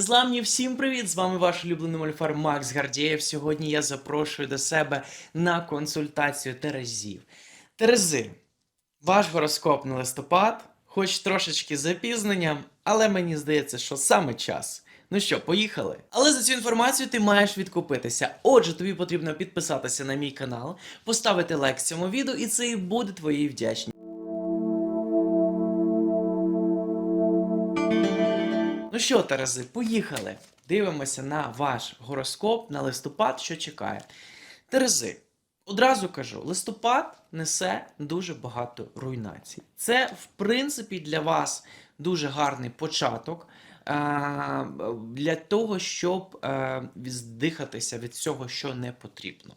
Незламні, всім привіт! З вами ваш улюблений мольфар Макс Гардієв. Сьогодні я запрошую до себе на консультацію Терезів. Терези, ваш гороскоп на листопад, хоч трошечки запізненням, але мені здається, що саме час. Ну що, поїхали? Але за цю інформацію ти маєш відкупитися. Отже, тобі потрібно підписатися на мій канал, поставити лайк цьому відео, і це і буде твоєю вдячністю. Що, Терези, поїхали. Дивимося на ваш гороскоп на листопад, що чекає. Терези, одразу кажу, листопад несе дуже багато руйнацій. Це, в принципі, для вас дуже гарний початок а, для того, щоб а, здихатися від всього, що не потрібно.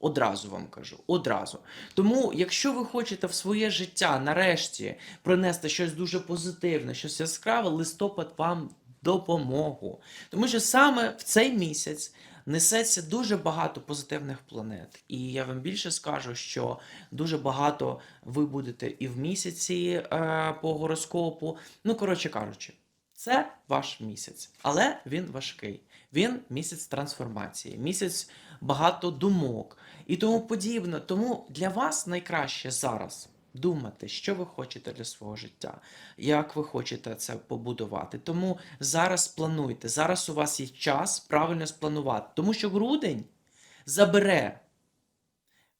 Одразу вам кажу, одразу. Тому, якщо ви хочете в своє життя нарешті принести щось дуже позитивне, щось яскраве, листопад вам допомогу. Тому що саме в цей місяць несеться дуже багато позитивних планет. І я вам більше скажу, що дуже багато ви будете і в місяці е, по гороскопу. Ну, коротше кажучи, це ваш місяць, але він важкий. Він місяць трансформації, місяць багато думок і тому подібне. Тому для вас найкраще зараз думати, що ви хочете для свого життя, як ви хочете це побудувати. Тому зараз плануйте. Зараз у вас є час правильно спланувати, тому що грудень забере.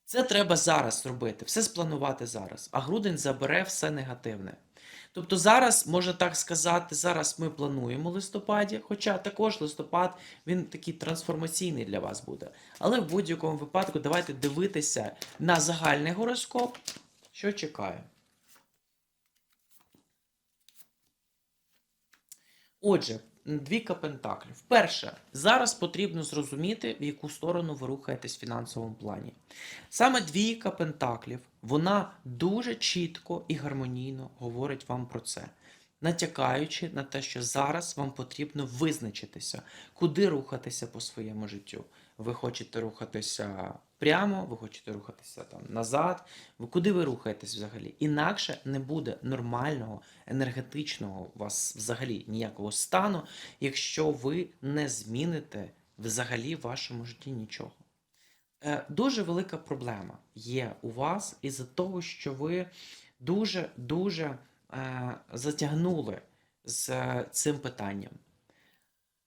Це треба зараз робити, все спланувати зараз, а грудень забере все негативне. Тобто зараз, можна так сказати, зараз ми плануємо листопаді, хоча також листопад він такий трансформаційний для вас буде. Але в будь-якому випадку давайте дивитися на загальний гороскоп, що чекає. Отже, двійка пентаклів. Перше, зараз потрібно зрозуміти, в яку сторону ви рухаєтесь в фінансовому плані. Саме двійка пентаклів, вона дуже чітко і гармонійно говорить вам про це, натякаючи на те, що зараз вам потрібно визначитися, куди рухатися по своєму життю. Ви хочете рухатися прямо, ви хочете рухатися там назад. Ви куди ви рухаєтесь взагалі? Інакше не буде нормального енергетичного у вас взагалі ніякого стану, якщо ви не зміните взагалі в вашому житті нічого. Е, Дуже велика проблема є у вас із-за того, що ви дуже-дуже е, затягнули з е, цим питанням.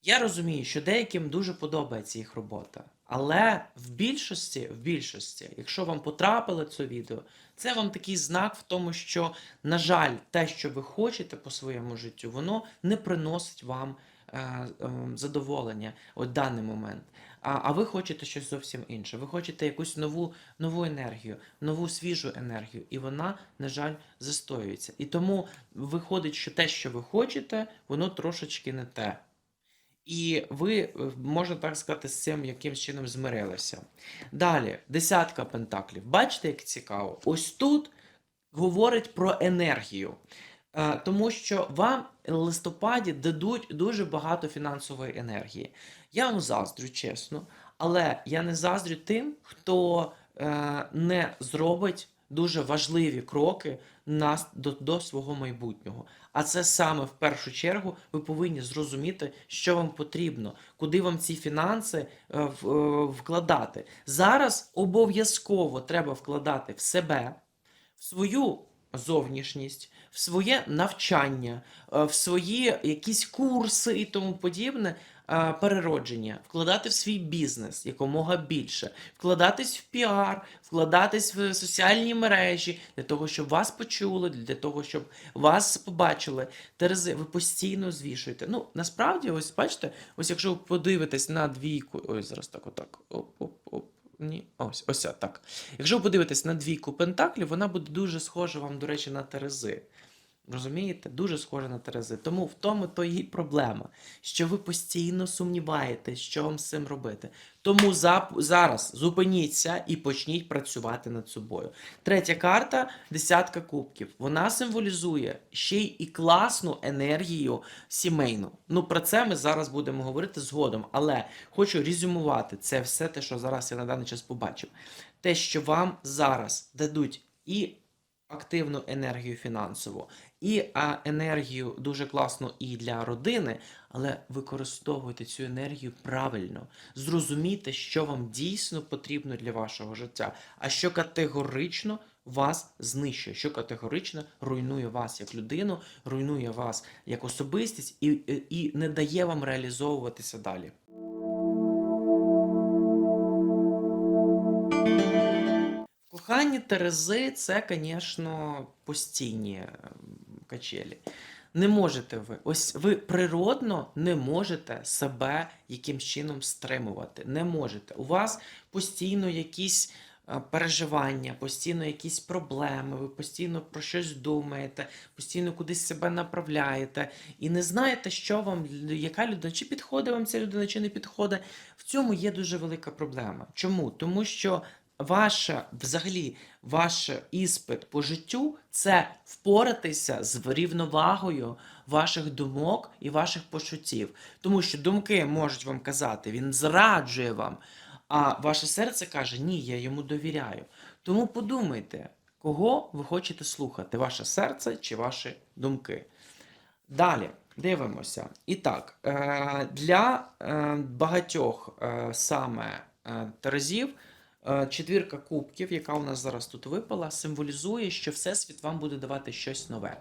Я розумію, що деяким дуже подобається їх робота, але в більшості, в більшості, якщо вам потрапило це відео, це вам такий знак в тому, що, на жаль, те, що ви хочете по своєму життю, воно не приносить вам е, е, задоволення у даний момент. А, а ви хочете щось зовсім інше. Ви хочете якусь нову, нову енергію, нову свіжу енергію, і вона, на жаль, застоюється. І тому виходить, що те, що ви хочете, воно трошечки не те. І ви, е, можна так сказати, з цим якимсь чином змирилися. Далі, десятка пентаклів. Бачите, як цікаво? Ось тут говорить про енергію. Е, Тому що вам в листопаді дадуть дуже багато фінансової енергії. Я вам заздрю, чесно, але я не заздрю тим, хто е, не зробить дуже важливі кроки на, до, до свого майбутнього. А це саме в першу чергу ви повинні зрозуміти, що вам потрібно, куди вам ці фінанси е, е, вкладати. Зараз обов'язково треба вкладати в себе, в свою зовнішність, в своє навчання, е, в свої якісь курси і тому подібне. Е, Переродження, вкладати в свій бізнес якомога більше, вкладатись в піар, вкладатись в соціальні мережі для того, щоб вас почули, для того, щоб вас побачили. Терези, ви постійно звішуєте. Ну, насправді, ось бачите, ось якщо ви подивитесь на двійку. Ось зараз так, отак. Оп, оп, оп. Ні, ось, ось так. Якщо ви подивитесь на двійку пентаклів, вона буде дуже схожа вам, до речі, на Терези. Розумієте? Дуже схожа на Терези. Тому в тому то і проблема, що ви постійно сумніваєтесь, що вам з цим робити. Тому зараз зупиніться і почніть працювати над собою. Третя карта десятка кубків. Вона символізує ще й і класну енергію сімейну. Ну про це ми зараз будемо говорити згодом, але хочу резюмувати це все те, що зараз я на даний час побачив. Те, що вам зараз дадуть і активну енергію фінансову, і а, енергію дуже класно і для родини, але використовуйте цю енергію правильно. Зрозумійте, що вам дійсно потрібно для вашого життя, а що категорично вас знищує, що категорично руйнує вас як людину, руйнує вас як особистість і, і, не дає вам реалізовуватися далі. Кохання Терези це, звісно, постійні ем, качелі. Не можете ви. Ось ви природно не можете себе якимсь чином стримувати. Не можете. У вас постійно якісь е, переживання, постійно якісь проблеми, ви постійно про щось думаєте, постійно кудись себе направляєте і не знаєте, що вам, яка людина, чи підходить вам ця людина, чи не підходить. В цьому є дуже велика проблема. Чому? Тому що ваша, взагалі, ваш іспит по життю це впоратися з рівновагою ваших думок і ваших почуттів. Тому що думки можуть вам казати, він зраджує вам, а ваше серце каже, ні, я йому довіряю. Тому подумайте, кого ви хочете слухати: ваше серце чи ваші думки. Далі дивимося. І так, е, для е, багатьох е, саме терезів четвірка кубків, яка у нас зараз тут випала, символізує, що Всесвіт вам буде давати щось нове.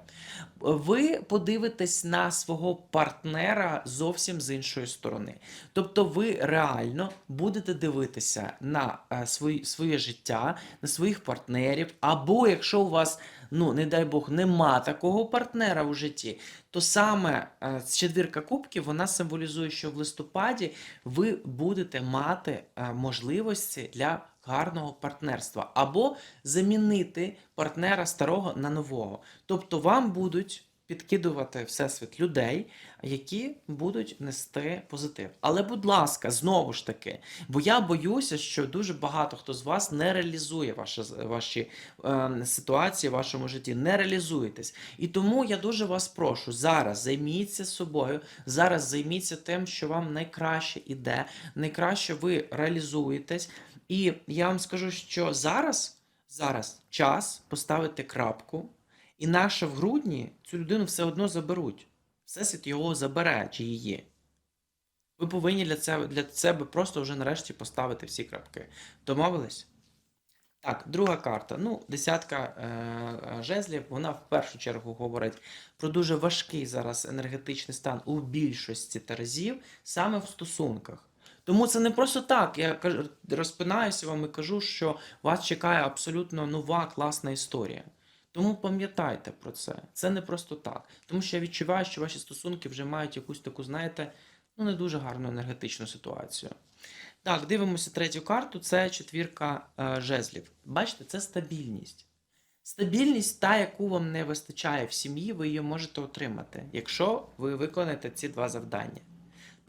Ви подивитесь на свого партнера зовсім з іншої сторони. Тобто, ви реально будете дивитися на е, свої, своє життя, на своїх партнерів, або якщо у вас, ну не дай Бог, нема такого партнера у житті, то саме е, четвірка кубків вона символізує, що в листопаді ви будете мати е, можливості для гарного партнерства або замінити партнера старого на нового. Тобто вам будуть підкидувати всесвіт людей, які будуть нести позитив. Але, будь ласка, знову ж таки, бо я боюся, що дуже багато хто з вас не реалізує ваші, ваші е, ситуації в вашому житті, не реалізуєтесь. І тому я дуже вас прошу зараз займіться собою, зараз займіться тим, що вам найкраще іде, найкраще ви реалізуєтесь. І я вам скажу, що зараз, зараз час поставити крапку, і наше в грудні цю людину все одно заберуть. Всесвіт його забере чи її. Ви повинні для себе, для себе просто вже нарешті поставити всі крапки. Домовились? Так, друга карта. Ну, десятка е, е, жезлів, вона в першу чергу говорить про дуже важкий зараз енергетичний стан у більшості терезів саме в стосунках. Тому це не просто так. Я розпинаюся вам і кажу, що вас чекає абсолютно нова класна історія. Тому пам'ятайте про це. Це не просто так. Тому що я відчуваю, що ваші стосунки вже мають якусь таку, знаєте, ну не дуже гарну енергетичну ситуацію. Так, дивимося третю карту. Це четвірка е, жезлів. Бачите, це стабільність. Стабільність, та, яку вам не вистачає в сім'ї, ви її можете отримати, якщо ви виконаєте ці два завдання.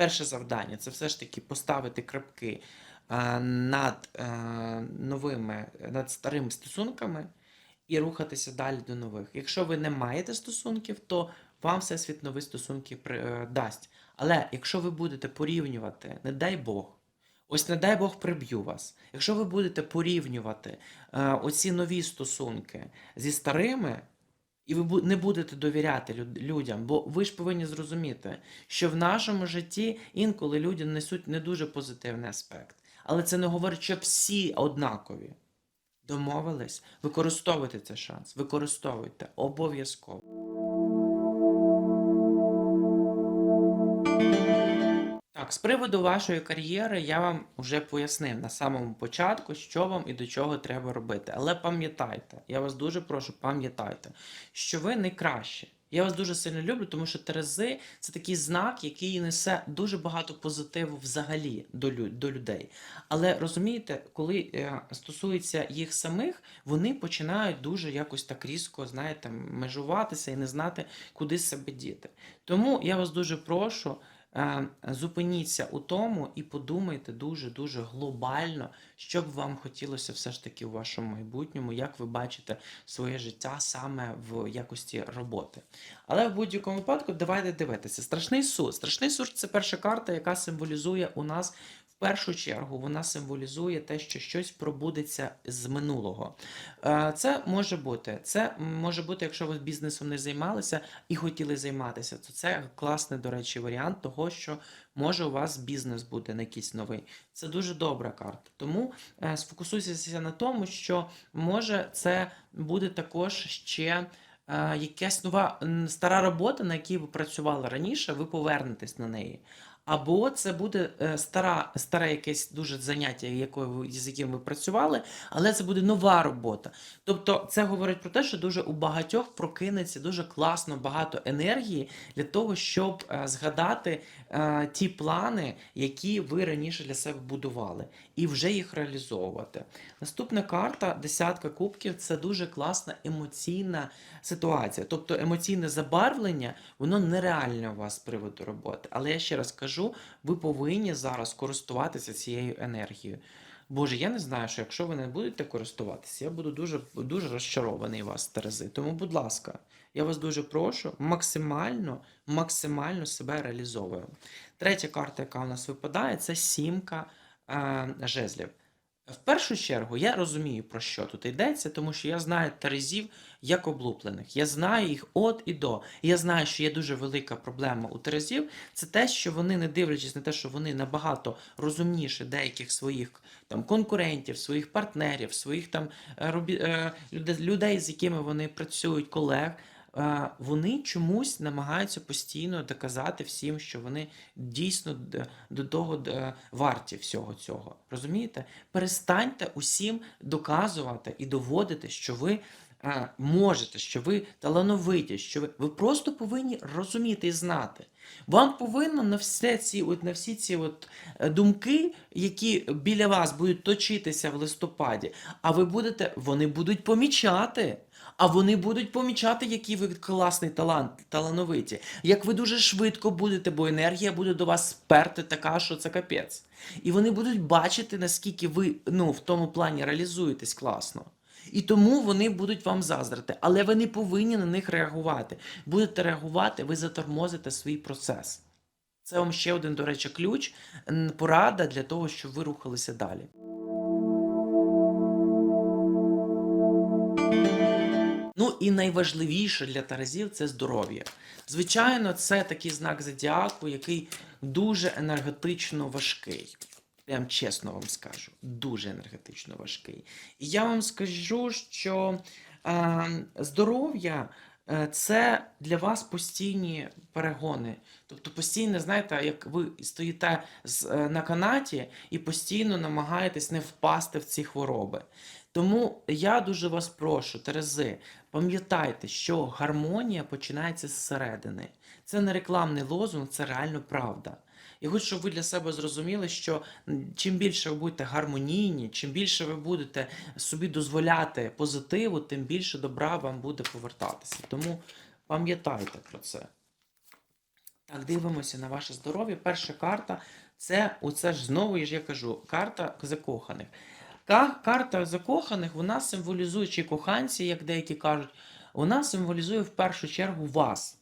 Перше завдання це все ж таки поставити крапки е, над е, новими, над старими стосунками і рухатися далі до нових. Якщо ви не маєте стосунків, то вам всесвіт нові стосунки е, дасть. Але якщо ви будете порівнювати, не дай Бог, ось не дай Бог приб'ю вас. Якщо ви будете порівнювати е, оці нові стосунки зі старими, і ви не будете довіряти люд- людям, бо ви ж повинні зрозуміти, що в нашому житті інколи люди несуть не дуже позитивний аспект. Але це не говорить, що всі однакові. Домовились? Використовуйте цей шанс. Використовуйте обов'язково. З приводу вашої кар'єри я вам вже пояснив на самому початку, що вам і до чого треба робити. Але пам'ятайте, я вас дуже прошу, пам'ятайте, що ви найкраще. Я вас дуже сильно люблю, тому що Терези це такий знак, який несе дуже багато позитиву взагалі до, до людей. Але розумієте, коли е, стосується їх самих, вони починають дуже якось так різко, знаєте, межуватися і не знати, куди себе діти. Тому я вас дуже прошу. Е, Зупиніться у тому і подумайте дуже-дуже глобально, що б вам хотілося все ж таки у вашому майбутньому, як ви бачите своє життя саме в якості роботи. Але в будь-якому випадку давайте дивитися. Страшний суд. Страшний суд це перша карта, яка символізує у нас першу чергу вона символізує те, що щось пробудеться з минулого. Е, Це може бути. Це може бути, якщо ви бізнесом не займалися і хотіли займатися, то це класний, до речі, варіант того, що може у вас бізнес буде на якийсь новий. Це дуже добра карта. Тому е, сфокусуйтеся на тому, що може це буде також ще. е, Якась нова стара робота, на якій ви працювали раніше, ви повернетесь на неї. Або це буде е, стара, старе якесь дуже заняття, якою з яким ви працювали, але це буде нова робота. Тобто це говорить про те, що дуже у багатьох прокинеться дуже класно багато енергії для того, щоб е, згадати е, ті плани, які ви раніше для себе будували, і вже їх реалізовувати. Наступна карта десятка кубків це дуже класна емоційна ситуація. Тобто емоційне забарвлення, воно нереальне у вас з приводу роботи. Але я ще раз кажу, ви повинні зараз користуватися цією енергією. Боже, я не знаю, що якщо ви не будете користуватися, я буду дуже, дуже розчарований вас, Терези. Тому, будь ласка, я вас дуже прошу максимально, максимально себе реалізовую. Третя карта, яка у нас випадає, це сімка е, жезлів. В першу чергу я розумію, про що тут йдеться, тому що я знаю терезів як облуплених. Я знаю їх от і до. Я знаю, що є дуже велика проблема у терезів. Це те, що вони, не дивлячись на те, що вони набагато розумніші деяких своїх там конкурентів, своїх партнерів, своїх там е, е, людей, з якими вони працюють, колег. Е, Вони чомусь намагаються постійно доказати всім, що вони дійсно до того варті всього цього. Розумієте? Перестаньте усім доказувати і доводити, що ви е, можете, що ви талановиті, що ви, ви просто повинні розуміти і знати. Вам повинно на все ці, от, на всі ці от е, думки, які біля вас будуть точитися в листопаді, а ви будете, вони будуть помічати. А вони будуть помічати, який ви класний талант, талановиті. Як ви дуже швидко будете, бо енергія буде до вас сперти така, що це капець. І вони будуть бачити, наскільки ви ну, в тому плані реалізуєтесь класно. І тому вони будуть вам заздрити, але ви не повинні на них реагувати. Будете реагувати, ви затормозите свій процес. Це вам ще один, до речі, ключ, порада для того, щоб ви рухалися далі. Ну і найважливіше для Таразів це здоров'я. Звичайно, це такий знак зодіаку, який дуже енергетично важкий. Прям чесно вам скажу, дуже енергетично важкий. І я вам скажу, що е, здоров'я е, це для вас постійні перегони. Тобто постійно, знаєте, як ви стоїте з, е, на канаті і постійно намагаєтесь не впасти в ці хвороби. Тому я дуже вас прошу, Терези, пам'ятайте, що гармонія починається зсередини. Це не рекламний лозунг, це реально правда. Я хочу, щоб ви для себе зрозуміли, що чим більше ви будете гармонійні, чим більше ви будете собі дозволяти позитиву, тим більше добра вам буде повертатися. Тому пам'ятайте про це. Так, дивимося на ваше здоров'я. Перша карта це оце ж знову ж я кажу, карта закоханих. Ка- Карта закоханих, вона символізує чи коханці, як деякі кажуть, вона символізує в першу чергу вас.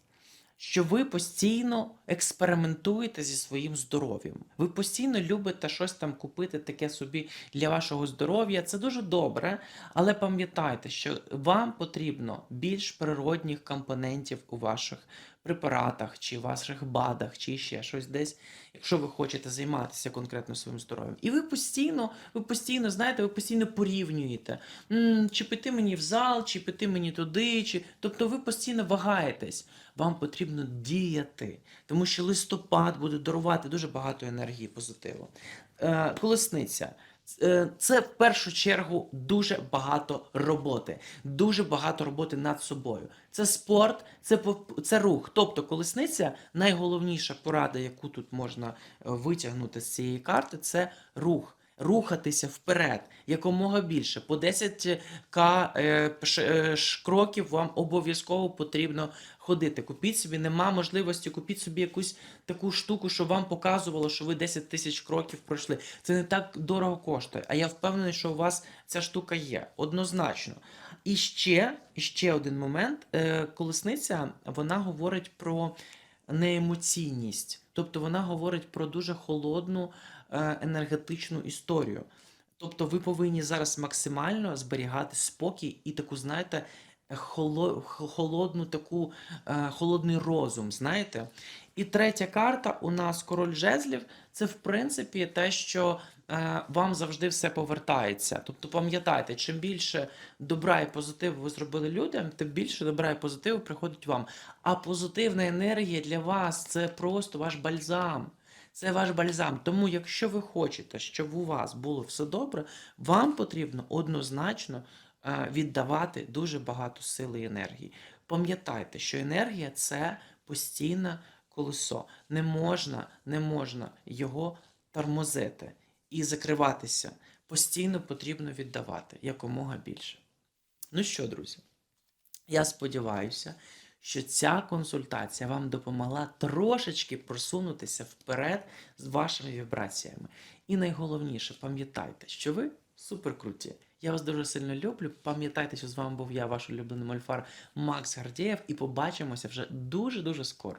Що ви постійно експериментуєте зі своїм здоров'ям. Ви постійно любите щось там купити таке собі для вашого здоров'я. Це дуже добре, але пам'ятайте, що вам потрібно більш природних компонентів у ваших препаратах, чи ваших БАДах, чи ще щось десь, якщо ви хочете займатися конкретно своїм здоров'ям. І ви постійно, ви постійно, знаєте, ви постійно порівнюєте, «М, чи піти мені в зал, чи піти мені туди, чи тобто ви постійно вагаєтесь. Вам потрібно діяти, тому що листопад буде дарувати дуже багато енергії позитиву. Е, колесниця. Е, Це в першу чергу дуже багато роботи, дуже багато роботи над собою. Це спорт, це це рух. Тобто, колесниця найголовніша порада, яку тут можна е, витягнути з цієї карти, це рух. Рухатися вперед якомога більше. По 10 к е, ш- е, ш- кроків вам обов'язково потрібно ходити. Купіть собі, нема можливості, купіть собі якусь таку штуку, що вам показувало, що ви 10 тисяч кроків пройшли. Це не так дорого коштує. А я впевнений, що у вас ця штука є. Однозначно. І ще, ще один момент. Е, Колесниця вона говорить про неемоційність. Тобто вона говорить про дуже холодну е, енергетичну історію. Тобто ви повинні зараз максимально зберігати спокій і таку, знаєте, холодну таку, е, холодний розум, знаєте. І третя карта у нас король жезлів. Це в принципі те, що е, вам завжди все повертається. Тобто пам'ятайте, чим більше добра і позитиву ви зробили людям, тим більше добра і позитиву приходить вам. А позитивна енергія для вас це просто ваш бальзам. Це ваш бальзам. Тому, якщо ви хочете, щоб у вас було все добре, вам потрібно однозначно е, віддавати дуже багато сили і енергії. Пам'ятайте, що енергія це постійне колесо. Не можна, не можна його тормозити і закриватися. Постійно потрібно віддавати якомога більше. Ну що, друзі, я сподіваюся, що ця консультація вам допомогла трошечки просунутися вперед з вашими вібраціями. І найголовніше, пам'ятайте, що ви суперкруті. Я вас дуже сильно люблю. Пам'ятайте, що з вами був я, ваш улюблений мольфар Макс Гардієв, і побачимося вже дуже-дуже скоро.